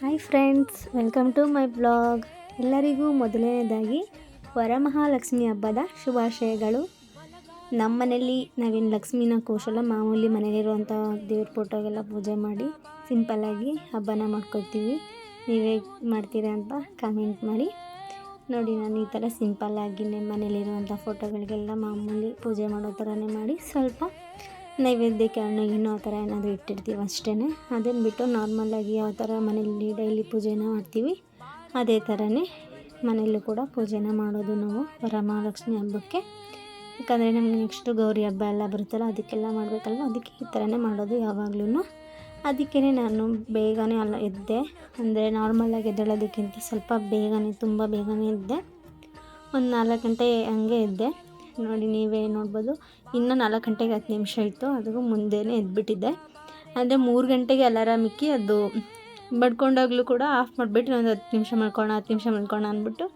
Hi friends welcome to my blog ಎಲ್ಲರಿಗೂ ಮೊದಲನೇದಾಗಿ ವರಮಹಾಲಕ್ಷ್ಮಿ ಹಬ್ಬದ ಶುಭಾಶಯಗಳು. ನಮ್ಮ ಮನೇಲಿ ನಾವೇನು ಲಕ್ಷ್ಮೀನ ಕೋಶಲ್ಲ ಮಾಮೂಲಿ ಮನೇಲಿರುವಂಥ ದೇವ್ರ ಫೋಟೋಗೆಲ್ಲ ಪೂಜೆ ಮಾಡಿ ಸಿಂಪಲ್ಲಾಗಿ ಹಬ್ಬನ ಮಾಡ್ಕೊತೀವಿ ನೀವೇ ಮಾಡ್ತೀರಾ ಅಂತ ಕಾಮೆಂಟ್ ಮಾಡಿ. ನೋಡಿ ನಾನು ಈ ಥರ ಸಿಂಪಲ್ಲಾಗಿನೇ ಮನೇಲಿರುವಂಥ ಫೋಟೋಗಳಿಗೆಲ್ಲ ಮಾಮೂಲಿ ಪೂಜೆ ಮಾಡೋ ಥರನೇ ಮಾಡಿ ಸ್ವಲ್ಪ ನೈವೇದ್ಯಕ್ಕೆ ಹಣ್ಣು ಏನೋ ಆ ಥರ ಏನಾದರೂ ಇಟ್ಟಿರ್ತೀವಿ ಅಷ್ಟೇ ಅದನ್ನು ಬಿಟ್ಟು ನಾರ್ಮಲಾಗಿ ಯಾವ ಥರ ಮನೆಯಲ್ಲಿ ಡೈಲಿ ಪೂಜೆನ ಮಾಡ್ತೀವಿ, ಅದೇ ಥರನೇ ಮನೆಯಲ್ಲೂ ಕೂಡ ಪೂಜೆನ ಮಾಡೋದು ನಾವು ವರಮಹಾಲಕ್ಷ್ಮಿ ಹಬ್ಬಕ್ಕೆ. ಯಾಕಂದರೆ ನಮಗೆ ನೆಕ್ಸ್ಟು ಗೌರಿ ಹಬ್ಬ ಎಲ್ಲ ಬರುತ್ತಲ್ಲ, ಅದಕ್ಕೆಲ್ಲ ಮಾಡಬೇಕಲ್ವ? ಅದಕ್ಕೆ ಈ ಥರನೇ ಮಾಡೋದು ಯಾವಾಗ್ಲೂ ಅದಕ್ಕೇ ನಾನು ಬೇಗನೆ ಅಲ್ಲ ಎದ್ದೆ. ಅಂದರೆ ನಾರ್ಮಲಾಗಿ ಎದ್ದೇಳೋದಕ್ಕಿಂತ ಸ್ವಲ್ಪ ಬೇಗನೆ, ತುಂಬ ಬೇಗನೆ ಎದ್ದೆ. ಒಂದು ನಾಲ್ಕು ಗಂಟೆ ಹಂಗೆ ಎದ್ದೆ. ನೋಡಿ ನೀವೇ ನೋಡ್ಬೋದು. ಇನ್ನೂ ನಾಲ್ಕು ಗಂಟೆಗೆ ಹತ್ತು ನಿಮಿಷ ಇತ್ತು. ಅದಕ್ಕೂ ಮುಂದೆನೇ ಎದ್ಬಿಟ್ಟಿದ್ದೆ. ಅಂದರೆ ಮೂರು ಗಂಟೆಗೆ ಅಲಾರಾಮ್ ಇಕ್ಕಿ ಅದು ಬಡ್ಕೊಂಡಾಗಲೂ ಕೂಡ ಆಫ್ ಮಾಡಿಬಿಟ್ಟು ಒಂದು ಹತ್ತು ನಿಮಿಷ ಮಾಡ್ಕೊಳ್ಳೋಣ ಹತ್ತು ನಿಮಿಷ ಮಾಡ್ಕೊಳ್ಳೋಣ ಅಂದ್ಬಿಟ್ಟು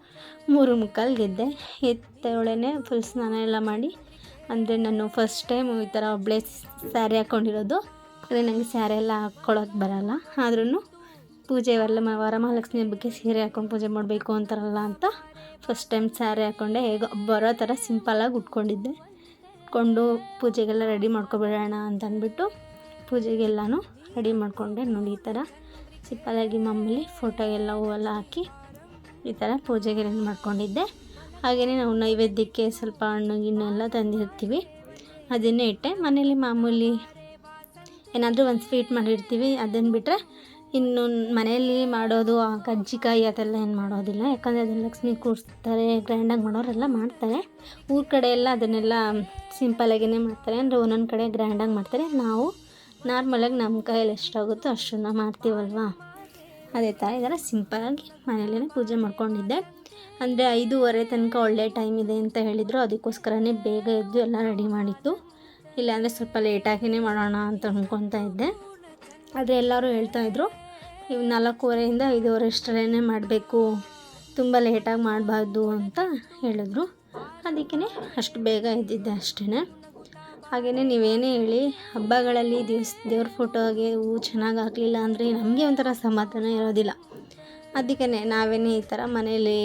ಮೂರು ಮುಕ್ಕಾಲು ಗೆದ್ದೆ. ಎತ್ತೊಳೆನೆ ಫುಲ್ ಸ್ನಾನ ಎಲ್ಲ ಮಾಡಿ. ಅಂದರೆ ನಾನು ಫಸ್ಟ್ ಟೈಮ್ ಈ ಥರ ಒಬ್ಬಳೇ ಸ್ಯಾರಿ ಹಾಕ್ಕೊಂಡಿರೋದು ಅಂದರೆ ನನಗೆ ಸ್ಯಾರಿ ಎಲ್ಲ ಹಾಕ್ಕೊಳ್ಳೋಕೆ ಬರೋಲ್ಲ. ಆದ್ರೂ ಪೂಜೆ ವರಲ ವರಮಹಾಲಕ್ಷ್ಮಿ ಹಬ್ಬಕ್ಕೆ ಸೀರೆ ಹಾಕ್ಕೊಂಡು ಪೂಜೆ ಮಾಡಬೇಕು ಅಂತಾರಲ್ಲ ಅಂತ ಫಸ್ಟ್ ಟೈಮ್ ಸ್ಯಾರಿ ಹಾಕ್ಕೊಂಡೆ ಹೇಗೋ ಬರೋ ಥರ ಸಿಂಪಲಾಗಿ ಉಟ್ಕೊಂಡಿದ್ದೆ. ಉಟ್ಕೊಂಡು ಪೂಜೆಗೆಲ್ಲ ರೆಡಿ ಮಾಡ್ಕೊಬಿಡೋಣ ಅಂತ ಅಂದ್ಬಿಟ್ಟು ಪೂಜೆಗೆಲ್ಲನೂ ರೆಡಿ ಮಾಡಿಕೊಂಡೆ ನೋಡಿ ಈ ಥರ. ಸಿಂಪಲಾಗಿ ಮಾಮೂಲಿ ಫೋಟೋಗೆಲ್ಲ ಹೂವೆಲ್ಲ ಹಾಕಿ ಈ ಥರ ಪೂಜೆಗೆ ರೆಡಿ ಮಾಡ್ಕೊಂಡಿದ್ದೆ. ಹಾಗೆಯೇ ನಾವು ನೈವೇದ್ಯಕ್ಕೆ ಸ್ವಲ್ಪ ಹಣ್ಣು, ಗಿಣ್ಣು ಎಲ್ಲ ತಂದಿರ್ತೀವಿ. ಅದನ್ನೇ ಇಟ್ಟೆ. ಮನೇಲಿ ಮಾಮೂಲಿ ಏನಾದರೂ ಒಂದು ಸ್ವೀಟ್ ಮಾಡಿರ್ತೀವಿ. ಅದನ್ನು ಬಿಟ್ಟರೆ ಇನ್ನು ಮನೆಯಲ್ಲಿ ಮಾಡೋದು ಆ ಕಜ್ಜಿಕಾಯಿ ಅದೆಲ್ಲ ಏನು ಮಾಡೋದಿಲ್ಲ. ಯಾಕಂದರೆ ಅದನ್ನು ಲಕ್ಷ್ಮಿ ಕೂರಿಸ್ತಾರೆ ಗ್ರ್ಯಾಂಡಾಗಿ ಮಾಡೋರೆಲ್ಲ ಮಾಡ್ತಾರೆ. ಊರ ಕಡೆ ಎಲ್ಲ ಅದನ್ನೆಲ್ಲ ಸಿಂಪಲಾಗಿಯೇ ಮಾಡ್ತಾರೆ. ಅಂದರೆ ಒಂದೊಂದು ಕಡೆ ಗ್ರ್ಯಾಂಡಾಗಿ ಮಾಡ್ತಾರೆ. ನಾವು ನಾರ್ಮಲಾಗಿ ನಮ್ಮ ಕೈಯಲ್ಲಿ ಎಷ್ಟಾಗುತ್ತೋ ಅಷ್ಟನ್ನು ಮಾಡ್ತೀವಲ್ವಾ? ಅದೇ ಥರ ಇದೆಲ್ಲ ಸಿಂಪಲಾಗಿ ಮನೆಯಲ್ಲೇ ಪೂಜೆ ಮಾಡ್ಕೊಂಡಿದ್ದೆ. ಅಂದರೆ ಐದೂವರೆ ತನಕ ಒಳ್ಳೆ ಟೈಮ್ ಇದೆ ಅಂತ ಹೇಳಿದರು. ಅದಕ್ಕೋಸ್ಕರನೇ ಬೇಗ ಎದ್ದು ಎಲ್ಲ ರೆಡಿ ಮಾಡಿತ್ತು ಇಲ್ಲಾಂದರೆ ಸ್ವಲ್ಪ ಲೇಟಾಗಿಯೇ ಮಾಡೋಣ ಅಂತ ಅಂದ್ಕೊತಾ ಇದ್ದೆ. ಆದರೆ ಎಲ್ಲರೂ ಹೇಳ್ತಾಯಿದ್ರು ಇವು ನಾಲ್ಕೂವರೆಯಿಂದ ಐದೂವರೆ ಅಷ್ಟರಲ್ಲೇ ಮಾಡಬೇಕು. ತುಂಬ ಲೇಟಾಗಿ ಮಾಡಬಾರ್ದು ಅಂತ ಹೇಳಿದ್ರು. ಅದಕ್ಕೇ ಅಷ್ಟು ಬೇಗ ಇದ್ದಿದ್ದೆ ಅಷ್ಟೇ ಹಾಗೆಯೇ ನೀವೇನೇ ಹೇಳಿ, ಹಬ್ಬಗಳಲ್ಲಿ ದಿವ್ಸ, ದೇವ್ರ ಫೋಟೋಗೆ ಹೂವು ಚೆನ್ನಾಗಿ ಹಾಕಲಿಲ್ಲ ಅಂದರೆ ನಮಗೆ ಒಂಥರ ಸಮಾಧಾನ ಇರೋದಿಲ್ಲ. ಅದಕ್ಕೇ ನಾವೇನೇ ಈ ಥರ ಮನೇಲಿ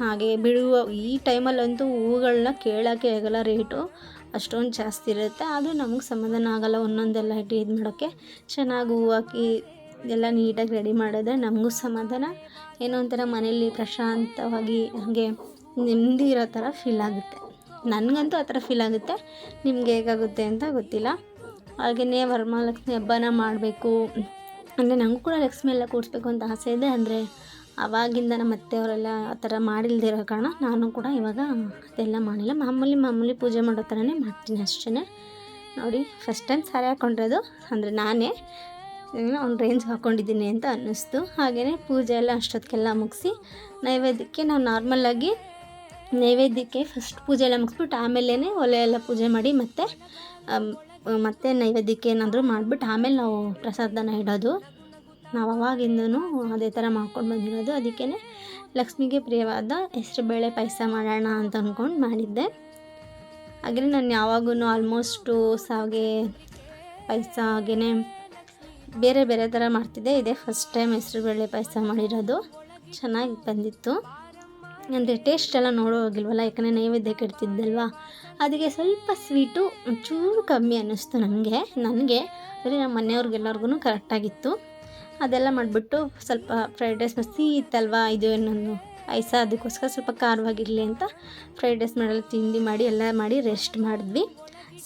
ಹಾಗೆ ಬಿಡುವ, ಈ ಟೈಮಲ್ಲಂತೂ ಹೂವುಗಳನ್ನ ಕೇಳೋಕ್ಕೆ ಆಗಲ್ಲ ರೇಟು. ಅಷ್ಟೊಂದು ಜಾಸ್ತಿ ಇರುತ್ತೆ. ಆದರೂ ನಮಗೆ ಸಮಾಧಾನ ಆಗೋಲ್ಲ ಒಂದೊಂದೆಲ್ಲ ಇಟ್ಟು ಇದು ಮಾಡೋಕ್ಕೆ ಚೆನ್ನಾಗಿ ಹೂವು ಹಾಕಿ ಎಲ್ಲ ನೀಟಾಗಿ ರೆಡಿ ಮಾಡಿದ್ರೆ ನಮಗೂ ಸಮಾಧಾನ. ಏನೋ ಒಂಥರ ಮನೇಲಿ ಪ್ರಶಾಂತವಾಗಿ ಹಾಗೆ ನೆಮ್ಮದಿ ಇರೋ ಥರ ಫೀಲ್ ಆಗುತ್ತೆ. ನನಗಂತೂ ಆ ಥರ ಫೀಲ್ ಆಗುತ್ತೆ. ನಿಮ್ಗೆ ಹೇಗಾಗುತ್ತೆ ಅಂತ ಗೊತ್ತಿಲ್ಲ. ಹಾಗೆಯೇ ವರಮಹಾಲಕ್ಷ್ಮಿ ಹಬ್ಬನ ಮಾಡಬೇಕು. ಅಂದರೆ ನನಗೂ ಕೂಡ ಲಕ್ಷ್ಮಿ ಎಲ್ಲ ಕೂಡಿಸ್ಬೇಕು ಅಂತ ಆಸೆ ಇದೆ. ಅಂದರೆ ಆವಾಗಿಂದ ನಮ್ಮ ಅತ್ತೆಯವರೆಲ್ಲ ಆ ಥರ ಮಾಡಿಲ್ಲದೆ ಇರೋ ಕಾರಣ ನಾನು ಕೂಡ ಇವಾಗ ಅದೆಲ್ಲ ಮಾಡಿಲ್ಲ. ಮಾಮೂಲಿ ಮಾಮೂಲಿ ಪೂಜೆ ಮಾಡೋ ಥರನೇ ಮಾಡ್ತೀನಿ ಅಷ್ಟೇ ನೋಡಿ ಫಸ್ಟ್ ಟೈಮ್ ಸಾರಿ ಹಾಕ್ಕೊಂಡಿರೋದು ಅಂದರೆ ನಾನೇ. ಒಂದು ರೇಂಜ್ ಹಾಕ್ಕೊಂಡಿದ್ದೀನಿ ಅಂತ ಅನ್ನಿಸ್ತು. ಹಾಗೆಯೇ ಪೂಜೆ ಎಲ್ಲ ಅಷ್ಟೊತ್ತಿಗೆಲ್ಲ ಮುಗಿಸಿ ನೈವೇದ್ಯಕ್ಕೆ ನಾವು ನಾರ್ಮಲ್ಲಾಗಿ ನೈವೇದ್ಯಕ್ಕೆ ಫಸ್ಟ್ ಪೂಜೆ ಎಲ್ಲ ಮುಗಿಸ್ಬಿಟ್ಟು ಆಮೇಲೆ ಒಲೆ ಎಲ್ಲ ಪೂಜೆ ಮಾಡಿ ಮತ್ತು ಮತ್ತೆ ನೈವೇದ್ಯಕ್ಕೆ ಏನಾದರೂ ಮಾಡಿಬಿಟ್ಟು ಆಮೇಲೆ ನಾವು ಪ್ರಸಾದನ ಇಡೋದು. ನಾವು ಅವಾಗಿಂದನೂ ಅದೇ ಥರ ಮಾಡ್ಕೊಂಡು ಬಂದಿರೋದು. ಅದಕ್ಕೇ ಲಕ್ಷ್ಮಿಗೆ ಪ್ರಿಯವಾದ ಹೆಸ್ರುಬೇಳೆ ಪಾಯಸ ಮಾಡೋಣ ಅಂತ ಅಂದ್ಕೊಂಡು ಮಾಡಿದ್ದೆ. ಹಾಗೆಯೇ ನಾನು ಯಾವಾಗೂ ಆಲ್ಮೋಸ್ಟು ಸಾವಿಗೆ ಪಾಯಸ ಹಾಗೆಯೇ ಬೇರೆ ಬೇರೆ ಥರ ಮಾಡ್ತಿದ್ದೆ. ಇದೇ ಫಸ್ಟ್ ಟೈಮ್ ಹೆಸ್ರುಬೇಳೆ ಪಾಯಸ ಮಾಡಿರೋದು. ಚೆನ್ನಾಗಿ ಬಂದಿತ್ತು. ಅಂದರೆ ಟೇಸ್ಟ್ ಎಲ್ಲ ನೋಡೋ ಹೋಗಿಲ್ವಲ್ಲ, ಯಾಕಂದರೆ ನೈವೇದ್ಯಕ್ಕೆ ಕೆಡ್ತಿದ್ದಲ್ವಾ? ಅದಕ್ಕೆ ಸ್ವಲ್ಪ ಸ್ವೀಟು ಒಂಚೂರು ಕಮ್ಮಿ ಅನ್ನಿಸ್ತು ನನಗೆ. ನನಗೆ ಅಂದರೆ ನಮ್ಮ ಮನೆಯವ್ರಿಗೆಲ್ಲರಿಗೂ ಕರೆಕ್ಟಾಗಿತ್ತು ಅದೆಲ್ಲ ಮಾಡಿಬಿಟ್ಟು ಸ್ವಲ್ಪ ಫ್ರೈಡ್ ರೈಸ್ ಮಸ್ತಿ ಇತ್ತಲ್ವಾ, ಇದು ಇನ್ನೊಂದು ಐಸ ಅದಕ್ಕೋಸ್ಕರ ಸ್ವಲ್ಪ ಖಾರವಾಗಿರಲಿ ಅಂತ ಫ್ರೈಡ್ ರೈಸ್ ಮಾಡಲು ತಿಂಡಿ ಮಾಡಿ, ಎಲ್ಲ ಮಾಡಿ ರೆಸ್ಟ್ ಮಾಡಿದ್ವಿ.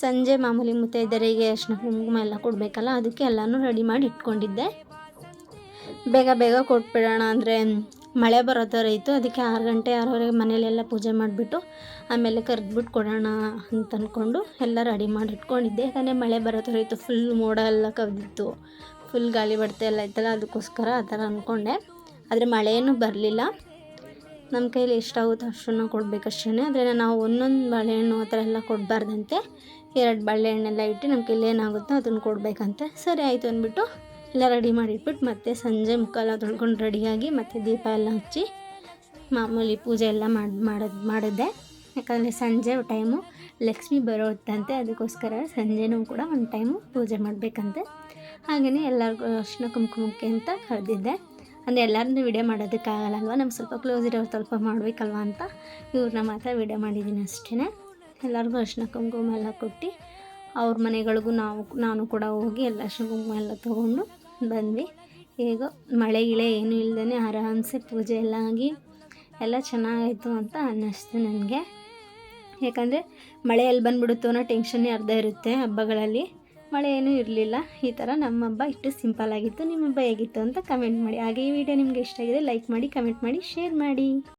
ಸಂಜೆ ಮಾಮೂಲಿ ಮುತ್ತೈದರಿಗೆ ಅರ್ಶಿನ ಕುಂಕುಮ ಎಲ್ಲ ಕೊಡಬೇಕಲ್ಲ, ಅದಕ್ಕೆ ಎಲ್ಲನೂ ರೆಡಿ ಮಾಡಿ ಇಟ್ಕೊಂಡಿದ್ದೆ. ಬೇಗ ಬೇಗ ಕೊಟ್ಬಿಡೋಣ ಅಂದರೆ ಮಳೆ ಬರೋ ಥರ ಇತ್ತು, ಅದಕ್ಕೆ ಆರು ಗಂಟೆ ಆರೂವರೆಗೆ ಮನೇಲೆಲ್ಲ ಪೂಜೆ ಮಾಡಿಬಿಟ್ಟು ಆಮೇಲೆ ಕರೆದ್ಬಿಟ್ಟು ಕೊಡೋಣ ಅಂತ ಅಂದ್ಕೊಂಡು ಎಲ್ಲ ರೆಡಿ ಮಾಡಿ ಇಟ್ಕೊಂಡಿದ್ದೆ. ಯಾಕಂದರೆ ಮಳೆ ಬರೋ ಥರ ಇತ್ತು ಫುಲ್ ಮೋಡ ಎಲ್ಲ ಕವಿದಿತ್ತು ಫುಲ್ ಗಾಳಿ ಬಡ್ತೆ ಎಲ್ಲ ಇತ್ತಲ್ಲ, ಅದಕ್ಕೋಸ್ಕರ ಆ ಥರ ಅಂದ್ಕೊಂಡೆ ಆದರೆ ಮಳೆಯೂ ಬರಲಿಲ್ಲ. ನಮ್ಮ ಕೈಲಿ ಎಷ್ಟಾಗುತ್ತೋ ಅಷ್ಟನ್ನು ಕೊಡಬೇಕಷ್ಟೇ ಆದರೆ ನಾವು ಒಂದೊಂದು ಬಾಳೆಹಣ್ಣು ಆ ಥರ ಎಲ್ಲ ಕೊಡಬಾರ್ದಂತೆ. ಎರಡು ಬಾಳೆಹಣ್ಣೆಲ್ಲ ಇಟ್ಟು ನಮ್ಮ ಕೈಲಿ ಏನಾಗುತ್ತೋ ಅದನ್ನು ಕೊಡಬೇಕಂತ. ಸರಿ ಆಯಿತು ಅಂದ್ಬಿಟ್ಟು ಎಲ್ಲ ರೆಡಿ ಮಾಡಿಟ್ಬಿಟ್ಟು ಮತ್ತೆ ಸಂಜೆ ಮುಕ್ಕೆಲ್ಲ ತೊಳ್ಕೊಂಡು ರೆಡಿಯಾಗಿ ಮತ್ತು ದೀಪ ಎಲ್ಲ ಹಚ್ಚಿ ಮಾಮೂಲಿ ಪೂಜೆ ಎಲ್ಲ ಮಾಡಿ ಮಾಡೋದು ಮಾಡಿದ್ದೆ. ಯಾಕಂದರೆ ಸಂಜೆ ಟೈಮು ಲಕ್ಷ್ಮಿ ಬರೋತ್ತಂತೆ, ಅದಕ್ಕೋಸ್ಕರ ಸಂಜೆನೂ ಕೂಡ ಒಂದು ಟೈಮು ಪೂಜೆ ಮಾಡಬೇಕಂತೆ. ಹಾಗೆಯೇ ಎಲ್ಲರಿಗೂ ಅರ್ಶಿನ ಕುಂಕುಮಕ್ಕೆ ಅಂತ ಕರೆದಿದ್ದೆ. ಅಂದರೆ ಎಲ್ಲರನ್ನೂ ವಿಡಿಯೋ ಮಾಡೋದಕ್ಕಾಗಲ್ಲಲ್ವ ನಮ್ಗೆ ಸ್ವಲ್ಪ ಕ್ಲೋಸ್ ಇರೋರು ಸ್ವಲ್ಪ ಮಾಡಬೇಕಲ್ವ ಅಂತ. ಇವ್ರನ್ನ ಮಾತ್ರ ವಿಡಿಯೋ ಮಾಡಿದ್ದೀನಿ ಅಷ್ಟೇ ಎಲ್ಲರಿಗೂ ಅರ್ಶಿನ ಕುಂಕುಮ ಎಲ್ಲ ಕೊಟ್ಟು ಅವ್ರ ಮನೆಗಳಿಗೂ ನಾವು ನಾನು ಕೂಡ ಹೋಗಿ ಎಲ್ಲ ಅರ್ಶಿನ ಕುಂಕುಮ ಎಲ್ಲ ತೊಗೊಂಡು ಬಂದ್ವಿ. ಈಗ ಮಳೆ ಗಿಳೆ ಏನೂ ಇಲ್ಲದೇ ಆರಾಮ್ಸೆ ಪೂಜೆ ಎಲ್ಲ ಆಗಿ ಎಲ್ಲ ಚೆನ್ನಾಗಾಯಿತು ಅಂತ ಅನ್ನಿಸ್ತು ನನಗೆ. ಯಾಕಂದರೆ ಮಳೆ ಎಲ್ಲಿ ಬಂದುಬಿಡುತ್ತೋ ಅನ್ನೋ ಟೆನ್ಷನ್ನೇ ಅರ್ಧ ಇರುತ್ತೆ ಹಬ್ಬಗಳಲ್ಲಿ. ಮಳೆ ಏನೂ ಇರಲಿಲ್ಲ. ಈ ಥರ ನಮ್ಮ ಹಬ್ಬ ಇಷ್ಟು ಸಿಂಪಲ್ ಆಗಿತ್ತು. ನಿಮ್ಮ ಹಬ್ಬ ಹೇಗಿತ್ತು ಅಂತ ಕಮೆಂಟ್ ಮಾಡಿ. ಹಾಗೆ ಈ ವಿಡಿಯೋ ನಿಮಗೆ ಇಷ್ಟ ಆಗಿದೆ ಲೈಕ್ ಮಾಡಿ, ಕಮೆಂಟ್ ಮಾಡಿ, ಶೇರ್ ಮಾಡಿ.